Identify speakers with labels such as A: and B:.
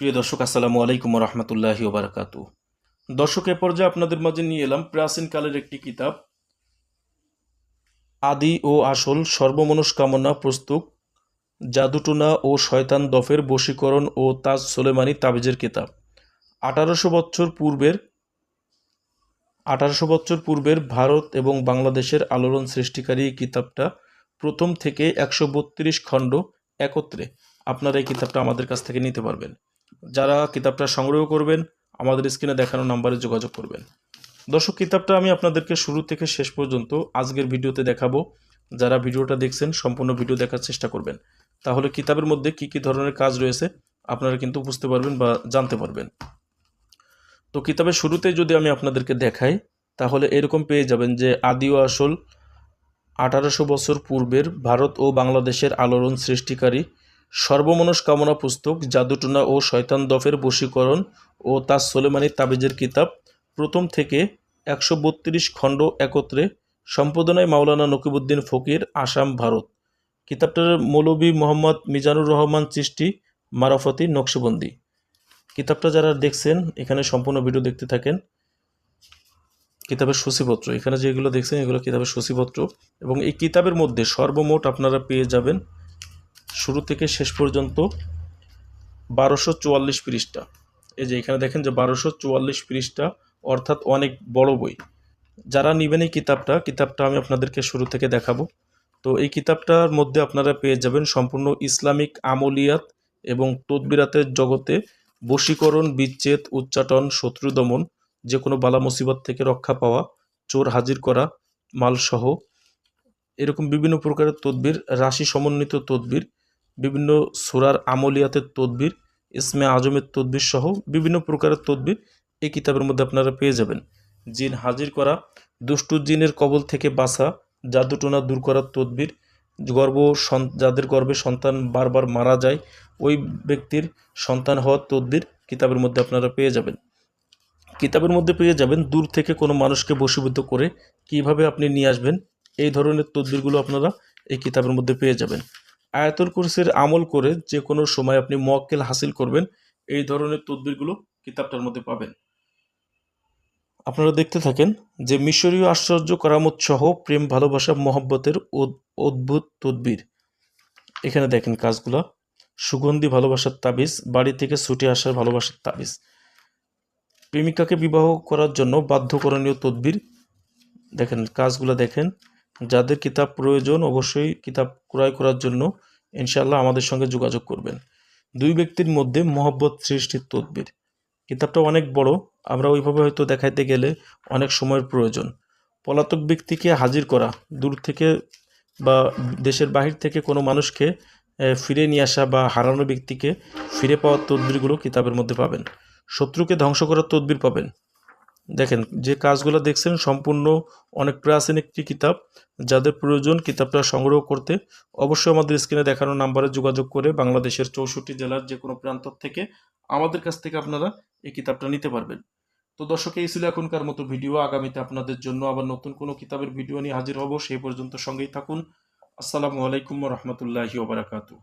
A: প্রিয় দর্শক, আসসালামু আলাইকুম রহমতুল্লাহি ওবরাকাত দর্শক এ পর্যায়ে আপনাদের মাঝে নিয়ে এলাম প্রাচীনকালের একটি কিতাব। আদি ও আসল সর্বমনস্কামনা প্রস্তুত জাদুটুনা ও শয়তান দফের বশীকরণ ও তাজ সোলেমানি তাবিজের কিতাব। আঠারোশো বছর পূর্বের, আঠারোশো বছর পূর্বের ভারত এবং বাংলাদেশের আলোড়ন সৃষ্টিকারী এই কিতাবটা প্রথম থেকে একশো বত্রিশ খণ্ড একত্রে। আপনারা এই কিতাবটা আমাদের কাছ থেকে নিতে পারবেন। যারা কিতাবটা সংগ্রহ করবেন, আমাদের স্ক্রিনে দেখানো নাম্বারে যোগাযোগ করবেন। দর্শক, কিতাবটা আমি আপনাদেরকে শুরু থেকে শেষ পর্যন্ত আজকের ভিডিওতে দেখাবো। যারা ভিডিওটা দেখছেন, সম্পূর্ণ ভিডিও দেখার চেষ্টা করবেন। তাহলে কিতাবের মধ্যে কি কি ধরনের কাজ রয়েছে, আপনারা কিন্তু বুঝতে পারবেন বা জানতে পারবেন। তো কিতাবের শুরুতেই যদি আমি আপনাদেরকে দেখাই, তাহলে এরকম পেয়ে যাবেন যে আদি ও আসল আঠারোশো বছর পূর্বের ভারত ও বাংলাদেশের আলোড়ন সৃষ্টিকারী সর্বমনস্কামনা পুস্তক জাদুটুনা ও শয়তান দফের বশীকরণ ও তাজ সোলেমানির তাবিজের কিতাব, প্রথম থেকে একশো বত্রিশ খণ্ড একত্রে সম্পাদনায় মাওলানা নকিবুদ্দিন ফকির, আসাম, ভারত। কিতাবটার মৌলবী মোহাম্মদ মিজানুর রহমান চিষ্টি মারাফতি, নকশবন্দি। কিতাবটা যারা দেখছেন, এখানে সম্পূর্ণ ভিডিও দেখতে থাকেন। কিতাবের সূচিপত্র, এখানে যেগুলো দেখছেন, এগুলো কিতাবের সূচিপত্র। এবং এই কিতাবের মধ্যে সর্বমোট আপনারা পেয়ে যাবেন শুরু থেকে শেষ পর্যন্ত বারোশো চুয়াল্লিশ পৃষ্ঠা। এই যে এখানে দেখেন যে বারোশো চুয়াল্লিশ পৃষ্ঠা অর্থাৎ অনেক বড় বই। যারা নেবেন এই কিতাবটা কিতাবটা আমি আপনাদেরকে শুরু থেকে দেখাবো। তো এই কিতাবটার মধ্যে আপনারা পেয়ে যাবেন সম্পূর্ণ ইসলামিক আমলিয়াত এবং তদবিরাতের জগতে বশীকরণ, বিচ্ছেদ, উচ্চাটন শত্রু দমন যে কোনো বালা মুসিবত থেকে রক্ষা পাওয়া, চোর হাজির করা, মালসহ এরকম বিভিন্ন প্রকারের তদবির, রাশি সমন্বিত তদবির বিভিন্ন সুরার আমলিয়াতের তদবির, ইসমে আজমের তদবির সহ বিভিন্ন প্রকারের তদবির এই কিতাবের মধ্যে আপনারা পেয়ে যাবেন। জিন হাজির করা, দুষ্টু জিনের কবল থেকে বাঁচা জাদুটোনা দূর করার তদবির সন- যাদের গর্ভে সন্তান বারবার মারা যায়, ওই ব্যক্তির সন্তান হওয়ার তদবির কিতাবের মধ্যে আপনারা পেয়ে যাবেন। কিতাবের মধ্যে পেয়ে যাবেন দূর থেকে কোনো মানুষকে বশীভূত করে কীভাবে আপনি নিয়ে আসবেন, এই ধরনের তদবিরগুলো আপনারা এই কিতাবের মধ্যে পেয়ে যাবেন। আয়াতুল কুরসির আমল করে যে কোনো সময় আপনি মক্কেল হাসিল করবেন, এই ধরনের তদবিরগুলো কিতাবটার মধ্যে পাবেন। আপনারা দেখতে থাকেন যে মিশরীয় আশ্চর্য করামত সহ প্রেম, ভালোবাসা, মহব্বতের অদ্ভুত তদবির। এখানে দেখেন কাজগুলা। সুগন্ধি ভালোবাসার তাবিজ, বাড়ি থেকে ছুটে আসার ভালোবাসার তাবিজ। প্রেমিকাকে বিবাহ করার জন্য বাধ্যকরণীয় তদবির। দেখেন কাজগুলো দেখেন। যাদের কিতাব প্রয়োজন অবশ্যই কিতাব ক্রয় করার জন্য ইনশাল্লাহ আমাদের সঙ্গে যোগাযোগ করবেন। দুই ব্যক্তির মধ্যে মহব্বত সৃষ্টির তদবির। কিতাবটা অনেক বড়, আমরা ওইভাবে হয়তো দেখাইতে গেলে অনেক সময়ের প্রয়োজন। পলাতক ব্যক্তিকে হাজির করা, দূর থেকে বা দেশের বাহির থেকে কোনো মানুষকে ফিরে নিয়ে আসা বা হারানো ব্যক্তিকে ফিরে পাওয়ার তদবিরগুলো কিতাবের মধ্যে পাবেন। শত্রুকে ধ্বংস করার তদবির পাবেন। দেখেন, যে কাজগুলো দেখছেন সম্পূর্ণ অনেক প্রাচীন একটি কিতাব। যাদের প্রয়োজন কিতাবটা সংগ্রহ করতে অবশ্যই আমাদের স্ক্রিনে দেখানো নাম্বারে যোগাযোগ করে বাংলাদেশের চৌষট্টি জেলার যে কোনো প্রান্ত থেকে আমাদের কাছ থেকে আপনারা এই কিতাবটা নিতে পারবেন। তো দর্শক, এই ছিল এখনকার মতো ভিডিও। আগামীতে আপনাদের জন্য আবার নতুন কোনো কিতাবের ভিডিও নিয়ে হাজির হব। সেই পর্যন্ত সঙ্গেই থাকুন। আসসালামু আলাইকুম রহমতুল্লাহি ওবরাকাতু